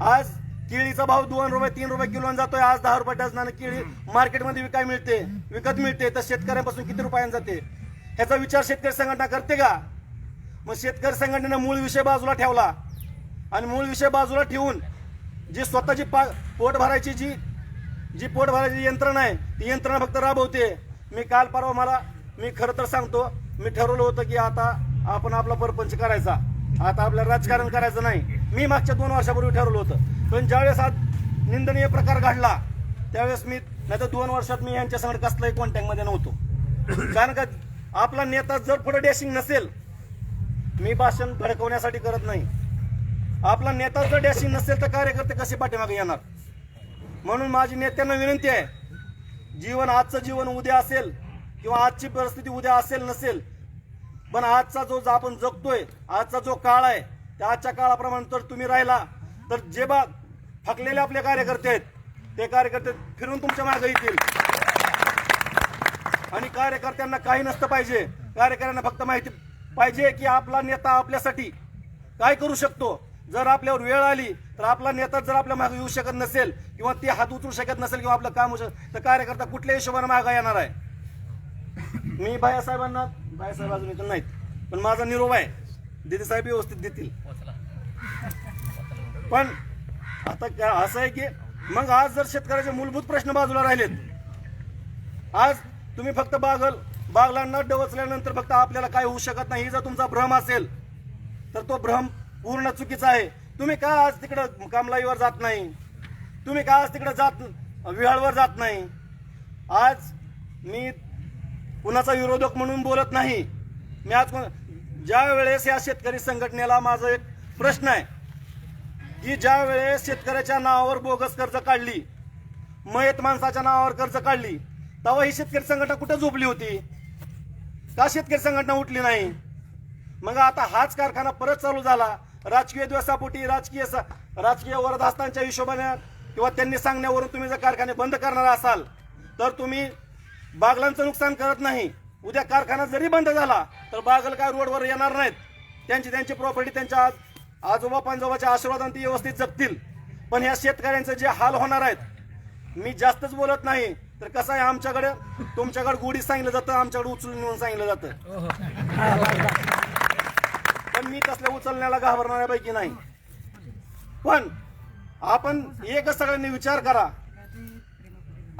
आज केळीचा भाव दोन रुपये तीन रुपये किलो जातोय. आज दहा रुपये डझनानं केळी मार्केटमध्ये विकाय मिळते. विकत मिळते. तर शेतकऱ्यांपासून किती रुपयांनी जाते? ह्याचा विचार शेतकरी संघटना करते का? मग शेतकरी संघटनेनं मूळ विषय बाजूला ठेवला. आणि मूळ विषय बाजूला ठेवून जी स्वतःची पा पोट भरायची जी जी पोट भरायची यंत्रणा आहे ती यंत्रणा फक्त राबवते. मी काल परवा मला मी खरं तर सांगतो मी ठरवलं होतं की आता आपण आपला परपंच करायचा. आता आपल्याला राजकारण करायचं नाही. मी मागच्या दोन वर्षापूर्वी ठरवलं होतं. पण ज्यावेळेस आज निंदनीय प्रकार घडला त्यावेळेस मी नाही तर दोन वर्षात मी यांच्या संग कसलाही कॉन्टॅक्टमध्ये नव्हतो. कारण का आपला नेता जर पुढे डॅशिंग नसेल मी भाषण भडकवण्यासाठी करत नाही. आपला नेता जर डॅशिंग नसेल तर कार्यकर्ते कसे पाठीमागे येणार? म्हणून माझी नेत्यांना विनंती आहे जीवन आजचं जीवन उद्या असेल किंवा आजची परिस्थिती उद्या असेल नसेल पण आजचा जो जो आपण जगतोय आजचा जो काळ आहे त्या आजच्या काळाप्रमाणे तर तुम्ही राहिला तर जे बा थकलेले आपले कार्यकर्ते आहेत ते कार्यकर्ते फिरून तुमच्या मागे येतील. आणि कार्यकर्त्यांना काही नसतं पाहिजे. कार्यकर्त्यांना फक्त माहिती पाहिजे की आपला नेता आपल्यासाठी काय करू शकतो? जर आपल्यावर वेळ आली तर आपला नेता जर आपल्या मागे येऊ शकत नसेल किंवा ते हात उचलू शकत नसेल किंवा आपलं काम होऊ शकत तर कार्यकर्ता कुठल्या हिशोबाने मागा येणार आहे. मी बायासाहेबांना बायासाहेब अजून इथं नाहीत पण माझा निरोप आहे. दिदी साहेब व्यवस्थित देतील. पण आता काय असं आहे की मग आज जर शेतकऱ्याचे मूलभूत प्रश्न बाजूला राहिलेत आज तुम्ही फक्त बागल बागला न डवचल्यानंतर फक्त आपल्याला काय होऊ शकत नाही ही जर तुमचा भ्रम असेल तर तो भ्रम पूर्ण चुकीचा आहे. तुम्ही का आज तिकडं कामलाईवर जात नाही? तुम्ही का आज तिकडं जात विहाळवर जात नाही? आज मी कुणाचा विरोधक म्हणून बोलत नाही. मी आज कोण- ज्या वेळेस या शेतकरी संघटनेला माझा एक प्रश्न आहे की ज्या वेळेस शेतकऱ्याच्या नावावर बोगस कर्ज काढली मयत माणसाच्या नावावर कर्ज काढली तेव्हा ही शेतकरी संघटना कुठे झोपली होती? का शेतकरी संघटना उठली नाही? मग आता हाच कारखाना परत चालू झाला राजकीय द्वेषापोटी राजकीय स- राजकीय वरदास्तांच्या हिशोबाने किंवा त्यांनी सांगण्यावरून तुम्ही जर कारखाने बंद करणार असाल तर तुम्ही बागलांचं नुकसान करत नाही. उद्या कारखाना जरी बंद झाला तर बागल काय रोडवर येणार नाहीत. त्यांची त्यांची प्रॉपर्टी त्यांच्या आजोबा पंजोबाच्या आशीर्वादाने ती व्यवस्थित जगतील पण ह्या शेतकऱ्यांचे जे हाल होणार आहेत मी जास्तच बोलत नाही तर कसं आहे आमच्याकडे? तुमच्याकडे गोडी सांगितलं जातं आमच्याकडे उचलून नेऊन सांगितलं जातं. पण मी तसल्या उचलण्याला घाबरणाऱ्यापैकी नाही. पण आपण एकच सगळ्यांनी विचार करा.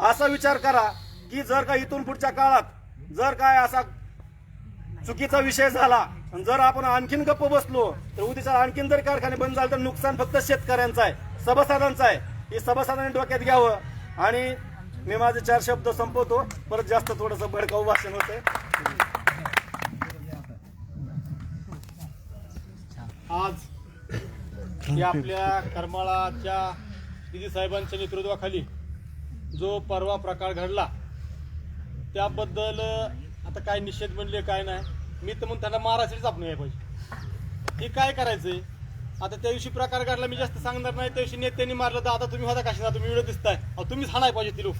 असा विचार करा की जर का इथून पुढच्या काळात जर काय असा चुकीचा विषय झाला. जर आपण आणखीन गप्प बसलो तर उद्याच्या आणखीन जर कारखाने बंद झाले तर नुकसान फक्त शेतकऱ्यांचं आहे सभासदांचं आहे. हे सभासदांनी डोक्यात घ्यावं. आणि मी माझे चार शब्द संपवतो. परत जास्त थोडस भडकाऊ भाषण होते आज या आपल्या करमाळाच्या दिदी साहेबांच्या नेतृत्वाखाली जो परवा प्रकार घडला त्याबद्दल आता काय निषेध म्हणले काय नाही मी तर म्हणून त्यांना मारायसाठीच आपण यायला पाहिजे हे काय करायचंय? आता त्या दिवशी प्रकार काढला मी जास्त सांगणार नाही. त्या दिवशी नेत्यांनी मारलं तर आता तुम्ही होता कशाला तुम्ही व्हिडिओ दिसताय. तुम्हीच हाणाय पाहिजे ती लोक.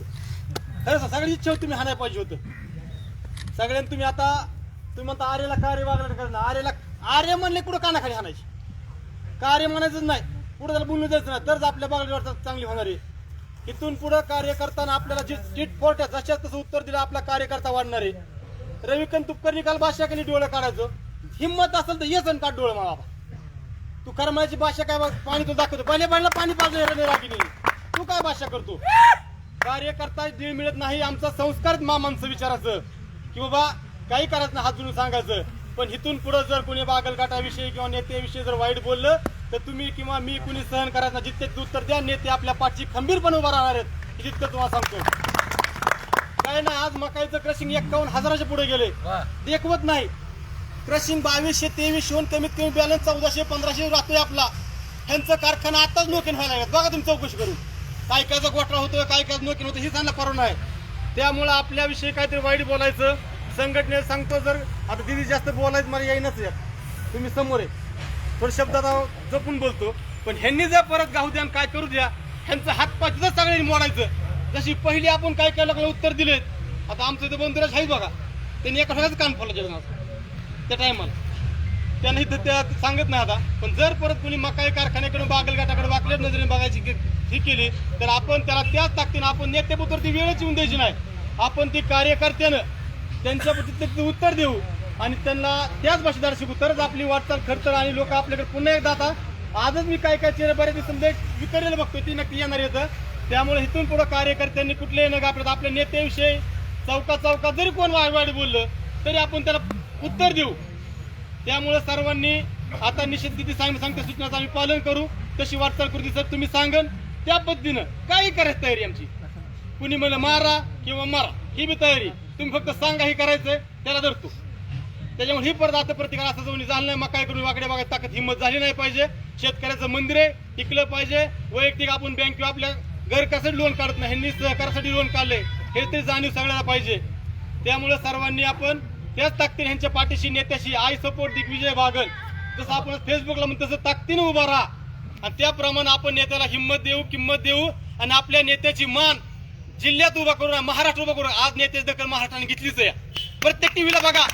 खरं सगळी इच्छा होती तुम्ही हाणाय पाहिजे होतं. सगळ्यांनी तुम्ही आता तुम्ही म्हणता आर्यला कार्य वागणार करणार आर्यला आर्य म्हणले कुठं कानाखाली हाणायची? कार्य म्हणायचंच नाही. पुढे त्याला बोलून द्यायचं नाही. तरच आपल्या बागडीवर चांगली होणार. आहे इथून पुढं कार्य करताना आपल्याला जे चिट फोर्ट जशाच तसं उत्तर दिलं आपला कार्यकर्ता वाढणार. आहे रविकांत तुपकर काल भाषा केली डोळं काढायचं. हिंमत असेल तर येच आणि काढ डोळं मला तू करमाची भाषा काय बा- पाणी तो दाखवतो. पहिले पाहिलं पाणी पाजलं रागिनी तू काय भाषा करतो? कार्य करता दीड मिळत नाही आमचा संस्कार मामांचं विचारायचं की बाबा काही करायचं नाही हात जोडून सांगायचं. पण इथून पुढे जर कोणी बागलकाटाविषयी किंवा नेत्याविषयी जर वाईट बोललं तर तुम्ही किंवा मी कुणी सहन करायचं नाही. जितके उत्तर द्या नेते आपल्या पाठची खंबीरपणे उभा राहणार आहेत. हे जितकं तुम्हाला सांगतो काय नाही आज मकाईचं क्रशिंग एक्कावन्न हजाराच्या पुढे गेले. देखवत नाही. क्रशिंग बावीसशे तेवीसशे होऊन कमीत कमी बॅलन्स चौदाशे पंधराशे राहतोय आपला. ह्यांचं कारखाना आताच नोकेन व्हायला बघा तुम्ही चौकशी करून. काय कायचा घोटाळा होतोय काय काय नोकेन होतं हे सांगा करोना आहे त्यामुळं आपल्याविषयी काहीतरी वाईट बोलायचं. संघटनेला सांगतो जर आता दिदी जास्त बोलायचं मला येईनच यात. तुम्ही समोर आहे थोडं शब्द आता जपून बोलतो. पण ह्यांनी जर परत गाऊ द्या काय करू द्या ह्यांचं हात पाय तिथं सगळ्यांनी मोडायचं. जशी पहिली आपण काय काय लागलं उत्तर दिलेत. आता आमचं ते बंधुराज आहेत बघा. त्यांनी एका सगळ्याच कान फोडलं जगन्नाथ त्या टायमाला. त्यांनी तर त्या सांगत नाही आता. पण जर परत कोणी मकाई कारखान्याकडून बागलघाटाकडे वाकलं नजरेने बघायची ही केली तर आपण त्याला त्याच ताकदीनं आपण नेत्याबद्दल ती वेळच येऊन द्यायची नाही. आपण ती कार्यकर्त्यानं त्यांच्याबद्दल उत्तर देऊ आणि त्यांना त्याच भाषेदार शिकू तरच आपली वाटचाल खर्चल आणि लोक आपल्याकडे पुन्हा एकदा आता आजच मी काय काय चेहरे बऱ्याच समजा वितरलेलं बघतोय ती नक्की येणार येतं त्यामुळे इथून पुढे कार्यकर्त्यांनी कुठलेही न घाबरत आपल्या नेत्याविषयी चौका चौका जरी कोण वायवाड बोललं तरी आपण त्याला उत्तर देऊ. त्यामुळे सर्वांनी आता निषेध किती सांग सांगते सूचनाचं आम्ही पालन करू. तशी वाटचाल कृती सर तुम्ही सांगन. त्या पद्धतीनं काही करायची तयारी आमची. कुणी म्हणलं मारा किंवा मारा ही बी तयारी. तुम्ही फक्त सांगा हे करायचंय त्याला धरतो. त्याच्यामुळे ही परत आता प्रतिकार असं जाऊन झालं नाही मग काय करून वाकड्या बघा ताकद हिंमत झाली नाही पाहिजे. शेतकऱ्याचं मंदिर आहे टिकलं पाहिजे. वैयक्तिक आपण बँक आपल्या घर कसाठी लोन काढत नाही ह्यांनी सहकारासाठी लोन काढले. हे ते जाणीव सगळ्याला पाहिजे. त्यामुळे सर्वांनी आपण त्याच ताकदीने ह्यांच्या पाठीशी नेत्याशी आय सपोर्ट दिग्विजय बागल. जसं आपण फेसबुकला म्हणतो तसं ताकदीने उभा राहा. आणि त्याप्रमाणे आपण नेत्याला हिंमत देऊ किंमत देऊ आणि आपल्या नेत्याची मान जिल्ह्यात उभा करू महाराष्ट्र उभा करू. आज नेत्याची दखल महाराष्ट्राने घेतलीच आहे. प्रत्येक टीव्हीला बघा.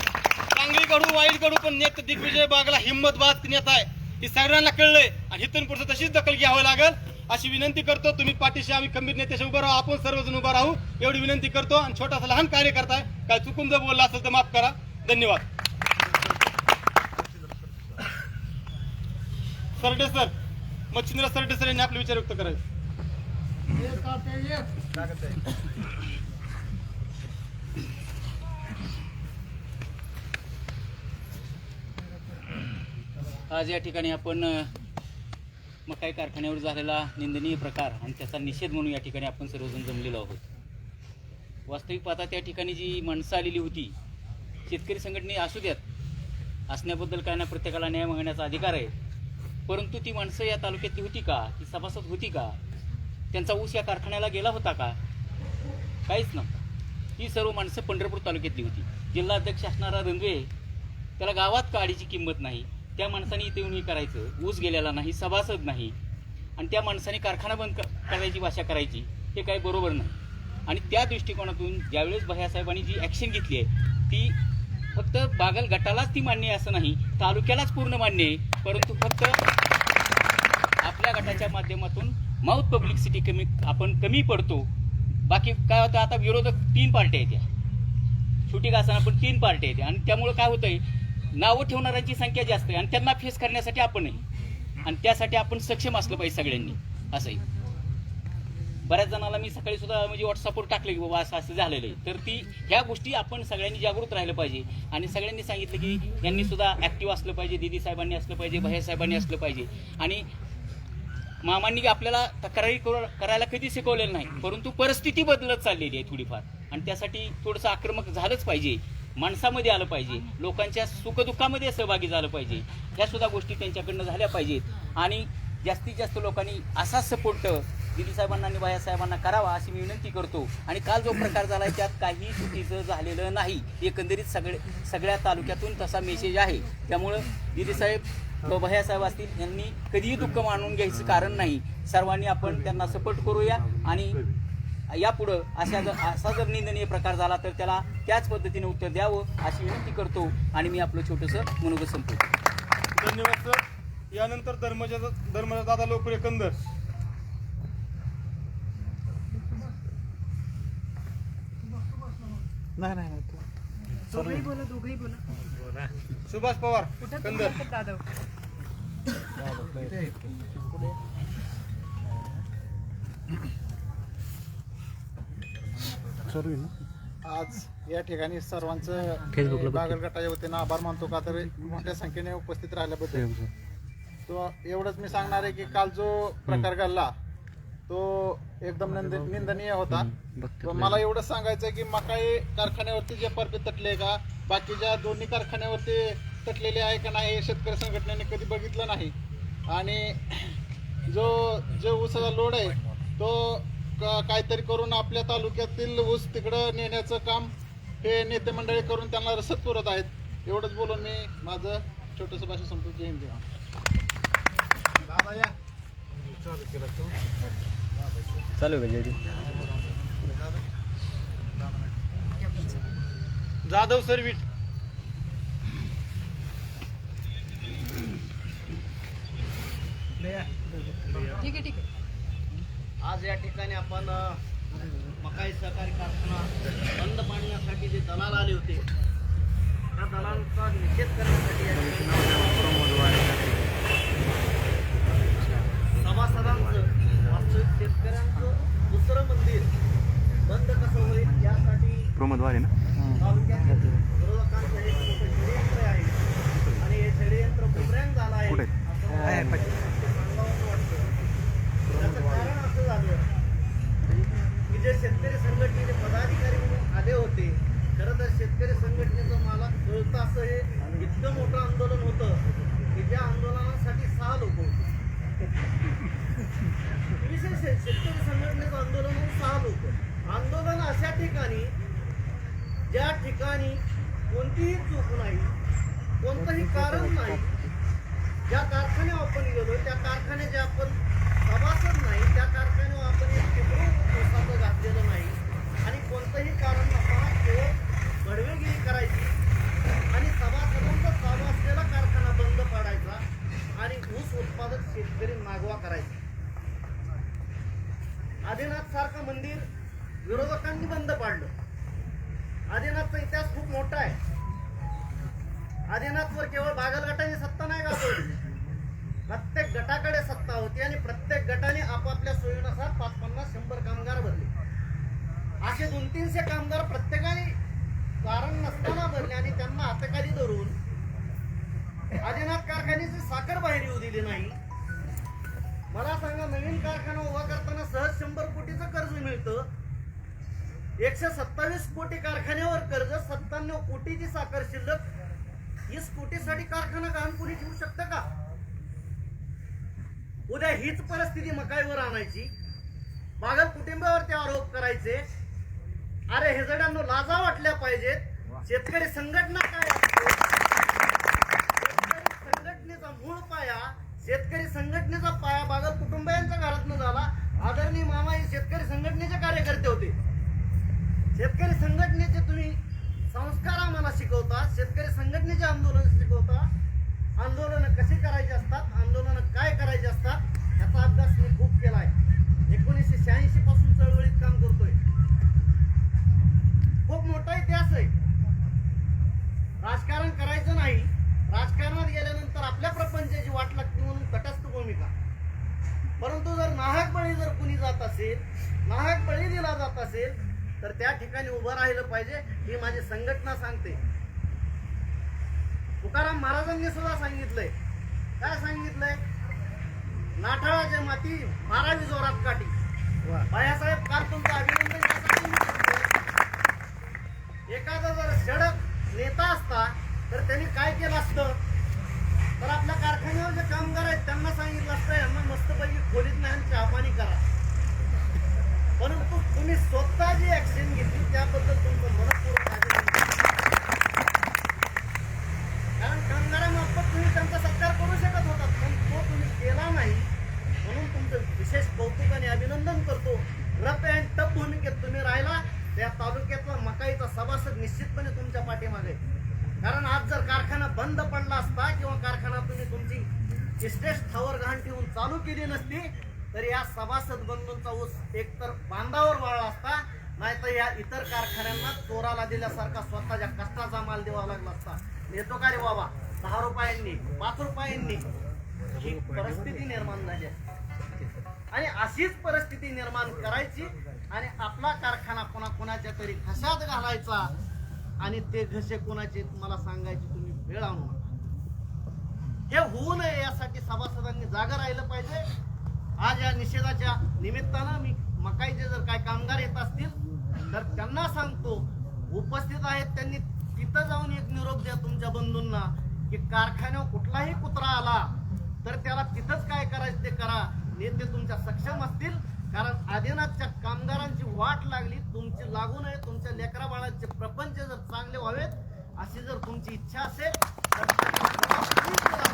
चांगली कडू वाईट कडू पण नेते दिग्विजय बागला हिंमत बाज नेता आहे. हे सगळ्यांना कळलंय. आणि इथून पुढचं तशीच दखल घ्यावं लागेल. अशी विनंती करतो तुम्ही पाठीशी आम्ही खंबीर नेत्याशी उभं राहू आपण सर्वजण उभा राहू. एवढी विनंती करतो आणि छोटासा लहान कार्य करताय काय चुकून जर बोलला असेल तर माफ करा. धन्यवाद. सरडे सर मच्छिंद्र सरडे सर यांनी आपले विचार व्यक्त करायचे. आज या ठिकाणी आपण मकाई कारखान्यावर झालेला निंदनीय प्रकार आणि त्याचा निषेध म्हणून या ठिकाणी आपण सर्वजण जमलेलो आहोत. वास्तविक पाहता त्या ठिकाणी जी माणसं आलेली होती शेतकरी संघटने असू द्यात असण्याबद्दल काय ना प्रत्येकाला न्याय मागण्याचा अधिकार आहे. परंतु ती माणसं या तालुक्यातली होती का ती सभासद होती का त्यांचा ऊस या कारखान्याला गेला होता का? काहीच नव्हता. ही सर्व माणसं पंढरपूर तालुक्यातली होती. जिल्हाध्यक्ष असणारा रंगवे त्याला गावात काडीची किंमत नाही. त्या माणसाने इथे येऊन हे करायचं. ऊस गेलेला नाही सभासद नाही. आणि त्या माणसाने कारखाना बंद करायची भाषा करायची हे काही बरोबर नाही. आणि त्या दृष्टिकोनातून ज्यावेळेस भैयासाहेबांनी जी ॲक्शन घेतली आहे ती फक्त बागल गटालाच ती मान्य आहे असं नाही तालुक्यालाच पूर्ण मान्य आहे. परंतु फक्त आपल्या गटाच्या माध्यमातून माउथ पब्लिसिटी कमी आपण कमी पडतो. बाकी काय होतं आता विरोधक तीन पार्ट्या आहेत छोटी का असताना पण तीन पार्ट्या आहेत आणि त्यामुळं काय होतंय नावं ठेवणाऱ्यांची संख्या जास्त आहे आणि त्यांना फेस करण्यासाठी आपण आहे आणि त्यासाठी आपण सक्षम असलं पाहिजे सगळ्यांनी. असंही. बऱ्याच जणांना मी सकाळी सुद्धा म्हणजे व्हॉट्सअपवर टाकले की बाबा असं असं झालेलं आहे. तर ती ह्या गोष्टी आपण सगळ्यांनी जागृत राहिलं पाहिजे. आणि सगळ्यांनी सांगितलं की यांनी सुद्धा ॲक्टिव्ह असलं पाहिजे दिदी साहेबांनी असलं पाहिजे भैया साहेबांनी असलं पाहिजे. आणि मामांनी आपल्याला तक्रारी करू- करायला कधी शिकवलेलं नाही. परंतु परिस्थिती बदलत चाललेली आहे थोडीफार. आणि त्यासाठी थोडंसं आक्रमक झालंच पाहिजे. माणसामध्ये आलं पाहिजे. लोकांच्या सुखदुःखामध्ये सहभागी झालं पाहिजे. ह्या सुद्धा गोष्टी त्यांच्याकडनं झाल्या पाहिजेत. आणि जास्तीत जास्त लोकांनी असा सपोर्ट दिदीसाहेबांना आणि बायासाहेबांना करावा अशी मी विनंती करतो. आणि काल जो प्रकार झाला त्यात काही चुकीचं झालेलं नाही. एकंदरीत सगळे सगळ्या तालुक्यातून तसा मेसेज आहे. त्यामुळं दिदीसाहेब साहेब असतील यांनी कधीही दुःख मानून घ्यायचं कारण नाही. सर्वांनी आपण त्यांना सपोर्ट करूया आणि यापुढं अशा जर असा जर निंदनीय प्रकार झाला तर त्याला त्याच पद्धतीने उत्तर द्यावं अशी विनंती करतो आणि मी आपलं छोटंसं मनोगत संपवतो. धन्यवाद सर. यानंतर धर्मजा धर्मजा दादा लोकर एकंदर नाही नाही नाही. दोघंही बोला दोघंही बोला. सुभाष पवार कुठं दादा आज या ठिकाणी सर्वांचं बागल गटाच्या वतीनं आभार मानतो का तर मोठ्या संख्येने उपस्थित राहिल्याबद्दल. तो एवढंच मी सांगणार आहे की काल जो प्रकार घडला तो एकदम निंद निंदनीय होता. मला एवढंच सांगायचं आहे की मकाई कारखान्यावरती जे परपे तटले का बाकीच्या दोन्ही कारखान्यावरती तटलेले आहे का नाही हे शेतकरी संघटनेने कधी बघितलं नाही. आणि जो जो ऊसाचा लोड आहे तो काहीतरी करून आपल्या तालुक्यातील ऊस तिकडं नेण्याचं काम हे नेते मंडळी करून त्यांना रसद पुरत आहेत. एवढंच बोलून मी माझं छोटंसं भाषण संपतो जय हिंद जय महाराष्ट्र. जाधव सर्विट ठीक आहे ठीक आहे. आज या ठिकाणी आपण मकाई सहकारी कारखाना बंद पाडण्यासाठी जे दलाल आले होते त्या दलालांचा निषेध करण्यासाठी या ठिकाणी सभासदांचं वास्तविक शेतकऱ्यांचं दुसरं मंदिर बंद कसं होईल यासाठी तालुक्यातील विरोधकांचं हे मोठं षडयंत्र आहे. आणि हे षडयंत्र बुमरँग झालं आहे असं मला सांगावंसं वाटतं त्याचं कारण असं झालं की जे शेतकरी संघटनेचे पदाधिकारी म्हणून आले होते खरं तर शेतकरी संघटनेचं मला कळतं असं हे इतकं मोठं आंदोलन होतं की ज्या आंदोलनासाठी सहा लोक होते विशेष आहे, शेतकरी संघटनेचं आंदोलन होऊन सहा लोक आंदोलन अशा ठिकाणी ज्या ठिकाणी कोणतीही चूक नाही कोणतंही कारण नाही ज्या कारखान्यावर आपण गेलो त्या कारखान्याचे आपण सभासद नाही त्या कारखान्यावर आपण एक टिपरू ऊसाचं घातलेलं नाही आणि कोणतंही कारण नसताना केवळ बडवेगिरी करायची आणि सभासदांचा चालू असलेला कारखाना बंद पाडायचा आणि ऊस उत्पादक शेतकरी मागवा करायचा आदिनाथ सारखं मंदिर विरोधकांनी बंद पाडलं. आदिनाथचा इतिहास खूप मोठा आहे. आदिनाथवर केवळ बागल गटाने सत्ता नाही गाजवली प्रत्येक गटाकडे सत्ता होती आणि प्रत्येक गटाने आपापल्या सोयीनुसार पाच पन्नास शंभर कामगार भरले. असे दोन तीनशे कामगार प्रत्येकाने कारण नसताना भरले आणि त्यांना हाताखाली धरून आदिनाथ कारखान्याची साखर बाहेर येऊ दिली नाही. मला सांगा नवीन कारखाना उभा करताना सहज शंभर कोटीचं कर्ज मिळतं? एकशे सत्तावीस कोटी कारखान्यावर कर्ज सत्त्याण्णव कोटीची साखर शिल्लक. वीस कोटीसाठी कारखाना काम कुणी ठेवू शकतं का? उद्या हीच परिस्थिती मकाईवर आणायची. बागल कुटुंबावरती आरोप करायचे. अरे हे जड्यांना लाजा वाटल्या पाहिजेत. शेतकरी संघटना काय असतो? शेतकरी संघटनेचा मूळ पाया शेतकरी संघटनेचा पाया बागल कुटुंबियांच्या घरातनं झाला. आदरणीय मामा हे शेतकरी संघटनेचे कार्यकर्ते होते. शेतकरी संघटनेचे तुम्ही संस्कार आम्हाला शिकवता शेतकरी संघटनेचे आंदोलन शिकवता. आंदोलन कशी करायची असतात आंदोलन काय करायचे असतात याचा अभ्यास मी खूप केला आहे. एकोणीसशे शहाऐंशी पासून चळवळीत काम करतोय. खूप मोठा इतिहास आहे. राजकारण करायचं नाही राजकारणात गेल्यानंतर आपल्या प्रपंचाची वाट लागते म्हणून तटस्थ भूमिका. परंतु जर नाहक बळी जर कुणी जात असेल नाहक बळी दिला जात असेल तर त्या ठिकाणी उभं राहिलं पाहिजे ही माझी संघटना सांगते. तुकाराम महाराजांनी सुद्धा सांगितलंय. काय सांगितलंय? नाठाळाच्या माती बारावी जोरात काठी. बाळासाहेब काल तुमचं अभिनंदन. एखादा जर सडक नेता असता तर त्यांनी काय केलं असतं? तर आपल्या कारखान्यावर जे कामगार आहेत त्यांना सांगितलं असतं यांना मस्तपैकी खोलीत नाही चहापाणी करा. परंतु तुम्ही स्वतः जी ऍक्शन घेतली त्याबद्दल तुमचं मनपूर्वक कारण कामगारामार्फत तुम्ही त्यांचा सत्कार करू शकत होता पण तो तुम्ही केला नाही म्हणून तुमचं विशेष कौतुक आणि अभिनंदन करतो रफ अँड टफ भूमिकेत तुम्ही राहिला त्या तालुक्यातला मकाईचा सभासद निश्चितपणे तुमच्या पाठीमागे आहे. कारण आज जर कारखाना बंद पडला असता किंवा कारखाना तुम्ही तुमची इस्टेट स्थावर घाण ठेवून चालू केली नसती तर या सभासद बंधूंचा ऊस एकतर बांधावर वळला असता नाहीतर या इतर कारखान्यांना चोराला दिल्यासारखा स्वतःच्या कष्टाचा माल द्यावा लागला असता. नेतो का रे बाबा? दहा रुपयांनी पाच रुपयांनी? ही परिस्थिती निर्माण झाली आहे. आणि अशीच परिस्थिती निर्माण करायची आणि आपला कारखाना कोणाकोणाच्या तरी घशात घालायचा आणि ते घसे कोणाचे मला सांगायचे तुम्ही. वेळ आणू हे होऊ नये यासाठी सभासदांनी जागा राहिलं पाहिजे. आज या निषेधाच्या निमित्तानं मी मकाईचे जर काय कामगार येत असतील तर त्यांना सांगतो उपस्थित आहेत त्यांनी तिथं जाऊन एक निरोप द्या तुमच्या बंधूंना की कारखान्यावर कुठलाही कुत्रा आला तर त्याला तिथंच काय करायचं ते करा. नेते तुमच्या सक्षम असतील कारण आदिनाथच्या कामगारांची वाट लागली तुमची लागू नये तुमच्या लेकरा बाळांचे प्रपंच जर चांगले व्हावेत अशी जर तुमची इच्छा असेल तर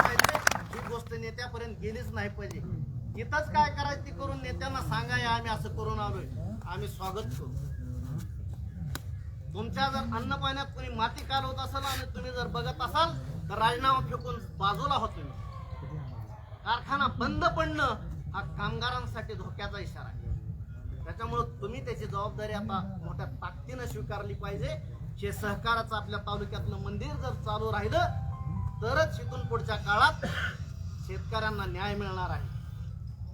पाहिजे ही गोष्ट नेत्यापर्यंत गेलीच नाही पाहिजे. तिथंच काय करायचं ती करून नेत्यांना सांगा या आम्ही असं करून आलोय. आम्ही स्वागत करू. तुमच्या जर अन्न पाण्यात कोणी माती कालवत असाल आणि तुम्ही जर बघत असाल तर राजीनामा फेकून बाजूला होतो कारखाना बंद पडणं हा कामगारांसाठी धोक्याचा इशारा आहे. त्याच्यामुळं तुम्ही त्याची जबाबदारी आता मोठ्या ताकदीनं स्वीकारली पाहिजे. हे सहकाराचं आपल्या तालुक्यातलं मंदिर जर चालू राहिलं तरच इथून पुढच्या काळात शेतकऱ्यांना न्याय मिळणार आहे.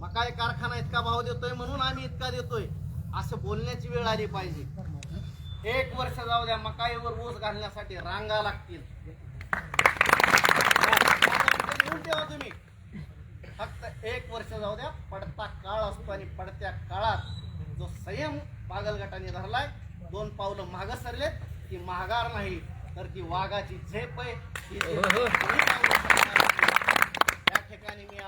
मकाई कारखाना इतका भाव देतोय म्हणून आम्ही इतका देतोय. असं बोलण्याची वेळ आली पाहिजे. एक वर्ष जाऊ द्या मकाईवर ऊस घालण्यासाठी रांगा लागतील. लिहून ठेवा तुम्ही. फक्त एक वर्ष जाऊ द्या पडता काळ असतो आणि पडत्या काळात जो संयम बागल गटाने धरलाय दोन पावलं माग सरलेत. ती महागार नाही तर ती वाघाची झेप आहे. या ठिकाणी मी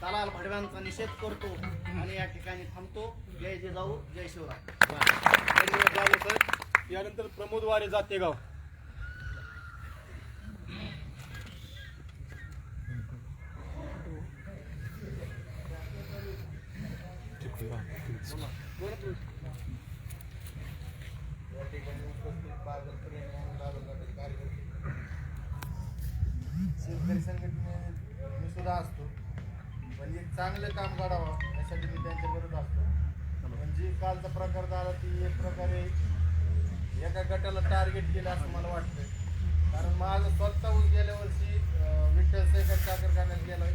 दलाल भडव्यांचा निषेध करतो आणि या ठिकाणी थांबतो. जय जिजाऊ जय शिवराय. धन्यवाद यानंतर प्रमोद वारे जातेगाव शेतकरी संघटने मी सुद्धा असतो पण एक चांगलं काम काढावं यासाठी मी त्यांच्याबरोबर असतो. म्हणजे कालचा प्रकार झाला ती एक प्रकारे एका गटाला टार्गेट केलं असं मला वाटतं कारण माझं स्वतः गेल्या वर्षी विठ्ठल सेकर साखर कारखान्यात गेलोय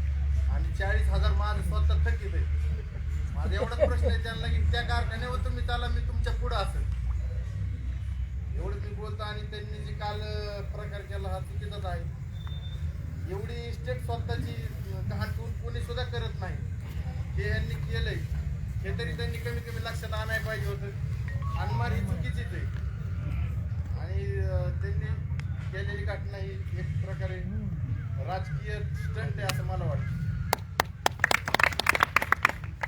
आणि चाळीस हजार माझं स्वतः थकीत आहे माझा एवढाच प्रश्न आहे त्यांना की त्या कारखान्यावर तुम्ही चाला मी तुमच्या पुढं असेल. एवढंच मी बोलतो आणि त्यांनी जे काल प्रकार केला हा चुकीचाच आहे. एवढी स्टेट स्वतःची ठेवून कोणी सुद्धा करत नाही. हे यांनी केलंय. हे तरी त्यांनी कमी कमी लक्षात आणायला पाहिजे होतं. हानमार ही चुकीचीच आहे. आणि त्यांनी केलेली घटना ही एक प्रकारे राजकीय स्टंट आहे असं मला वाटतं.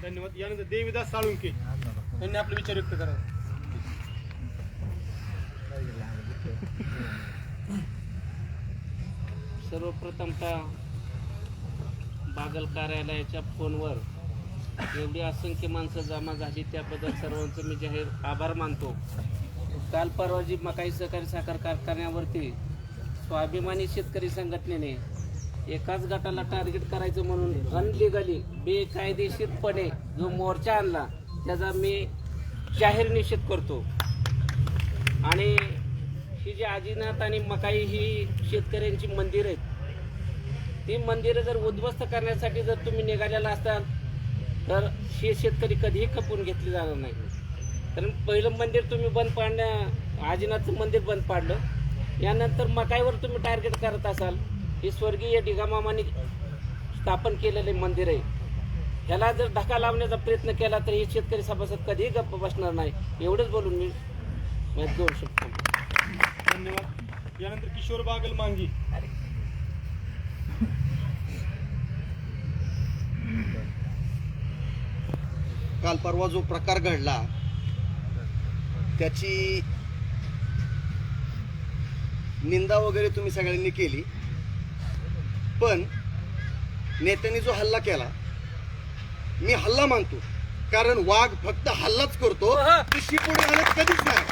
धन्यवाद. यानंतर देवीदास साळुंके. त्यांनी आपले विचार व्यक्त करावे सर्वप्रथमतः बागल कार्यालयाच्या फोनवर एवढी असंख्य माणसं जमा झाली त्याबद्दल सर्वांचं मी जाहीर आभार मानतो. काल परवा जी मकाई सहकारी साखर कारखान्यावरती स्वाभिमानी शेतकरी संघटनेने एकाच गटाला टार्गेट करायचं म्हणून अनलिगली बेकायदेशीरपणे जो मोर्चा आणला त्याचा मी जाहीर निषेध करतो. आणि ही जी आजीनाथ आणि मकाई ही शेतकऱ्यांची मंदिर आहेत ती मंदिरं जर उद्ध्वस्त करण्यासाठी जर तुम्ही निघालेला असाल तर हे शेतकरी कधीही खपून घेतले जाणार नाही. कारण पहिलं मंदिर तुम्ही बंद पाडण्या आजीनाथचं मंदिर बंद पाडलं. यानंतर मकाईवर तुम्ही टार्गेट करत असाल हे स्वर्गीय डिगामामाने स्थापन केलेले मंदिर आहे. ह्याला जर धक्का लावण्याचा प्रयत्न केला तर हे शेतकरी सभासद कधीही गप्प बसणार नाही. एवढंच बोलून मी शब्द थांबतो. धन्यवाद. यानंतर किशोर बागल मांगी. काल परवा जो प्रकार घडला त्याची निंदा वगैरे तुम्ही सगळ्यांनी केली. पण नेत्यांनी जो हल्ला केला मी हल्ला मानतो. कारण वाघ फक्त हल्लाच करतो ती शिपुडी घालत कधीच नाही.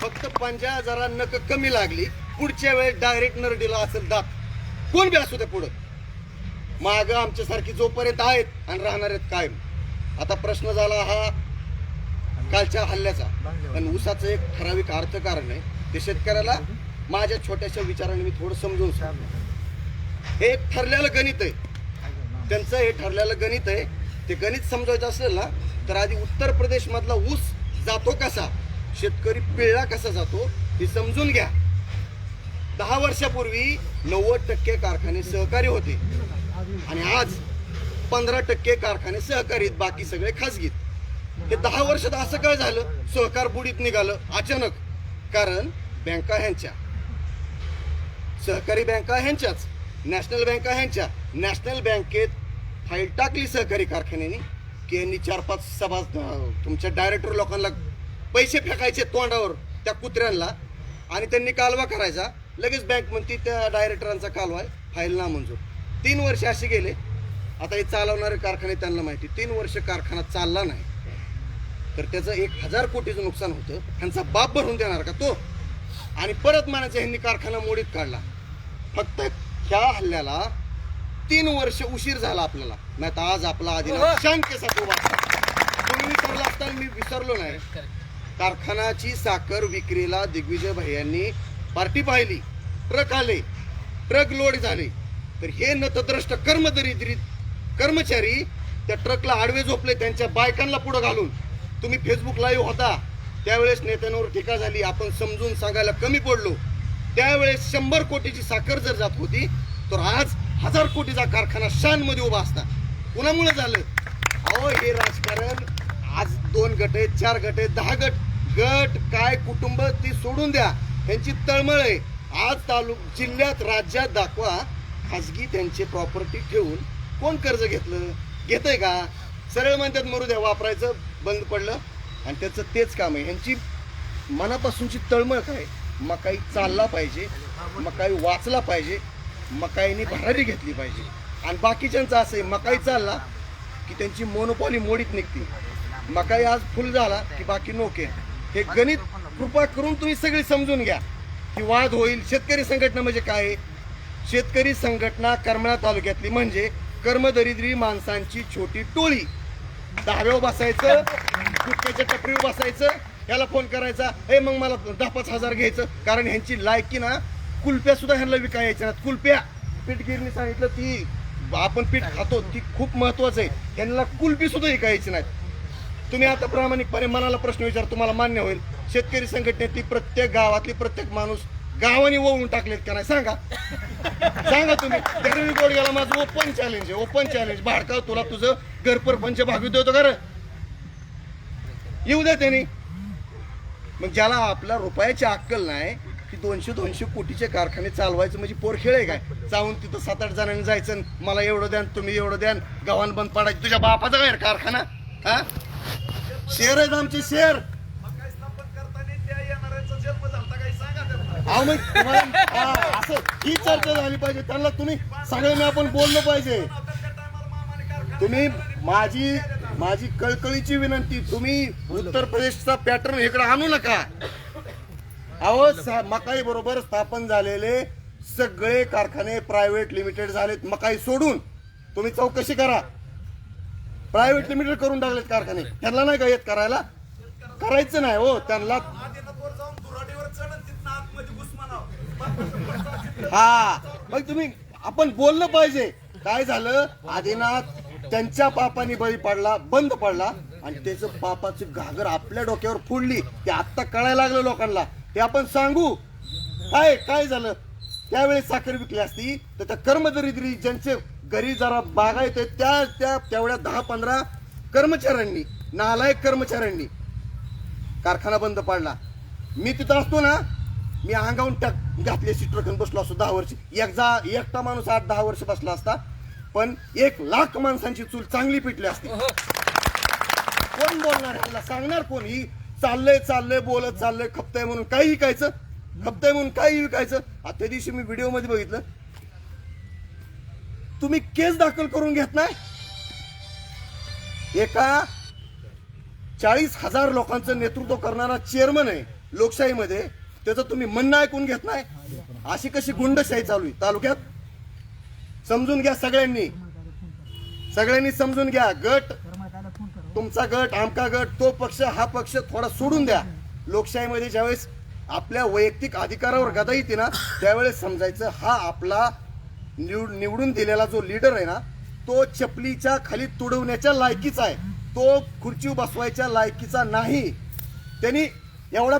फक्त पंजा जरा नक कमी लागली. पुढच्या वेळेस डायरेक्ट नरडीला असेल दात कोण बी असू द्या पुढं. माग आमच्यासारखी जोपर्यंत आहेत आणि राहणार आहेत कायम. आता प्रश्न झाला हा कालच्या हल्ल्याचा. पण ऊसाचं एक ठराविक अर्थकारण आहे. ते शेतकऱ्याला माझ्या छोट्याशा विचाराने मी थोडं समजून सांगतो. हे एक ठरलेलं गणित आहे. त्यांचं हे ठरलेलं गणित आहे. ते गणित समजायचं असेल ना तर आधी उत्तर प्रदेश मधला ऊस जातो कसा? शेतकरी पिळला कसा जातो? हे समजून घ्या. दहा वर्षापूर्वी नव्वद टक्के कारखाने सहकारी होते. आणि आज पंधरा टक्के कारखाने सहकारीत बाकी सगळे खासगीत हे दहा वर्षात असं काय झालं? सहकार बुडीत निघालं अचानक. कारण बँका ह्यांच्या. सहकारी बँका ह्यांच्याच. नॅशनल बँका ह्यांच्या. नॅशनल बँकेत फाईल टाकली सहकारी कारखान्याने की यांनी चार पाच सभा तुमच्या डायरेक्टर लोकांना पैसे फेकायचे तोंडावर त्या कुत्र्यांना आणि त्यांनी कालवा करायचा. लगेच बँक म्हणते त्या डायरेक्टरांचा कालवा आहे. फाईल ना मंजूर तीन वर्ष असे गेले. आता हे चालवणारे कारखाने त्यांना माहिती तीन वर्ष कारखाना चालला नाही. तर त्याचं एक हजार कोटीचं नुकसान होतं. ह्यांचा बाप भरून देणार का तो? आणि परत म्हणायचं ह्यांनी कारखाना मोडीत काढला. फक्त ह्या हल्ल्याला तीन वर्ष उशीर झाला आपल्याला. नाही तर आज आपला आदिनाथ शांततेसाठी उभा तुम्ही विसरला असता मी विसरलो नाही. कारखानाची साखर विक्रीला दिग्विजय भैयांनी पार्टी पाहिली. ट्रक आले. ट्रक लोड झाले. तर हे नतद्रष्ट कर्मदरिद्री कर्मचारी त्या ट्रकला आडवे झोपले त्यांच्या बायकांना पुढे घालून. तुम्ही फेसबुक लाईव्ह होता. त्यावेळेस नेत्यांवर टीका झाली. आपण समजून सांगायला कमी पडलो. त्यावेळेस शंभर कोटीची साखर जर जात होती तर आज हजार कोटीचा कारखाना शानमध्ये उभा असता कुणामुळे झालं? अहो हे राजकारण आज दोन गट आहेत चार गट आहेत दहा गट. गट काय कुटुंब ती सोडून द्या. त्यांची तळमळ आहे. आज तालुक जिल्ह्यात राज्यात दाखवा. खाजगी त्यांचे प्रॉपर्टी ठेवून कोण कर्ज घेतलं? घेतंय का? सरळ म्हणतात मरू द्या वापरायचं बंद पडलं. आणि त्याचं तेच काम आहे. यांची मनापासूनची तळमळ काय? मकाई चालला पाहिजे मकाई वाचला पाहिजे मकाईनी भरारी घेतली पाहिजे. आणि बाकीच्यांचं असं आहे मकाई चालला की त्यांची मोनोपॉली मोडीत निघते. मकाई आज फुल झाला की बाकी नोके हे गणित कृपा करून तुम्ही सगळी समजून घ्या. की वाद होईल. शेतकरी संघटना म्हणजे काय? आहे? शेतकरी संघटना करमळा तालुक्यातली म्हणजे कर्मदरिद्री माणसांची छोटी टोळी. दहाव्या बसायचं गुटक्याच्या टपरीवर बसायचं याला फोन करायचा हे मग मला दहा पाच हजार घ्यायचं. कारण ह्यांची लायकी ना कुल्प्या सुद्धा ह्यांना विकाय ना नाहीत. कुल्प्या. पीठगिरीने सांगितलं ती आपण पीठ खातो ती खूप महत्वाचं आहे. ह्यांना कुल्पी सुद्धा विकायची नाहीत. तुम्ही आता प्रामाणिकपणे मनाला प्रश्न विचार तुम्हाला मान्य होईल. शेतकरी संघटनेतली प्रत्येक गावातली प्रत्येक माणूस गावाने वळून टाकलेत का नाही सांगा. सांगा तुम्ही. गरवी गोड गेला माझं ओपन चॅलेंज आहे ओपन चॅलेंज भाडका तुला तुझं घर परपंच भागवित होतो का येऊ द्या त्यांनी. मग ज्याला आपला रुपयाची अक्कल नाही की दोनशे दोनशे कोटीचे कारखाने चालवायचं म्हणजे पोर खेळ आहे काय? जाऊन तिथं सात आठ जणांनी जायचं आणि मला एवढं द्यान तुम्ही एवढं द्यान गव्हाण बंद पाडायचं. तुझ्या बापाचा काय कारखाना? हा? शेअर आहेत आमचे शेअर. अहो मग तुम्हाला हा, असं ही चर्चा झाली पाहिजे. त्यांना तुम्ही सगळ्यांनी आपण बोललो पाहिजे. तुम्ही माझी माझी कळकळीची विनंती तुम्ही उत्तर प्रदेशचा पॅटर्न इकडे आणू नका. अहो सा- मकाई बरोबर स्थापन झालेले सगळे कारखाने प्रायव्हेट लिमिटेड झालेत मकाई सोडून तुम्ही चौकशी करा. प्रायव्हेट लिमिटेड करून टाकलेत कारखाने. त्यांना नाही का येत करायला? करायचं नाही हो त्यांना हा. मग तुम्ही आपण बोललं पाहिजे. काय झालं? आदिनाथ त्यांच्या पापाने बळी पडला बंद पडला आणि त्याचं पापाची घागर आपल्या डोक्यावर फोडली. ते आत्ता कळायला लागलं लोकांना. ते आपण सांगू. काय काय झालं? त्यावेळी साखर विकली असती तर त्या कर्मदरिद्री ज्यांचे घरी जरा बागायत त्या त्या तेवढ्या दहा पंधरा कर्मचाऱ्यांनी नालायक कर्मचाऱ्यांनी कारखाना बंद पाडला. मी तिथं असतो ना मी अंगावून टाक घातली अशी ट्रकन बसलो असतो दहा वर्ष. एक जा एकटा माणूस आठ दहा वर्ष बसला असता पण एक लाख माणसांची चूल चांगली पिटली असती. कोण बोलणार ह्याला? सांगणार कोण? ही चाललंय चाललंय बोलत चाललंय खपतंय म्हणून काही विकायचं खपतंय म्हणून काही विकायचं. आता त्या दिवशी मी व्हिडिओमध्ये बघितलं. तुम्ही केस दाखल करून घेत नाही? एका चाळीस हजार लोकांचं नेतृत्व करणारा चेअरमन आहे. लोकशाहीमध्ये त्याचं तुम्ही म्हणणं ऐकून घेत नाही. अशी कशी गुंडशाही चालू आहे? तालुक्यात? समजून घ्या सगळ्यांनी. सगळ्यांनी समजून घ्या. गट तुमचा गट आमका गट तो पक्ष हा पक्ष थोडा सोडून द्या. लोकशाहीमध्ये ज्यावेळेस आपल्या वैयक्तिक अधिकारावर गदा येते ना त्यावेळेस समजायचं हा आपला निवड निवडून दिलेला जो लीडर आहे ना तो चपलीच्या खाली तुडवण्याच्या लायकीचा आहे. तो खुर्ची बसवायच्या लायकीचा नाही. त्यांनी एवढा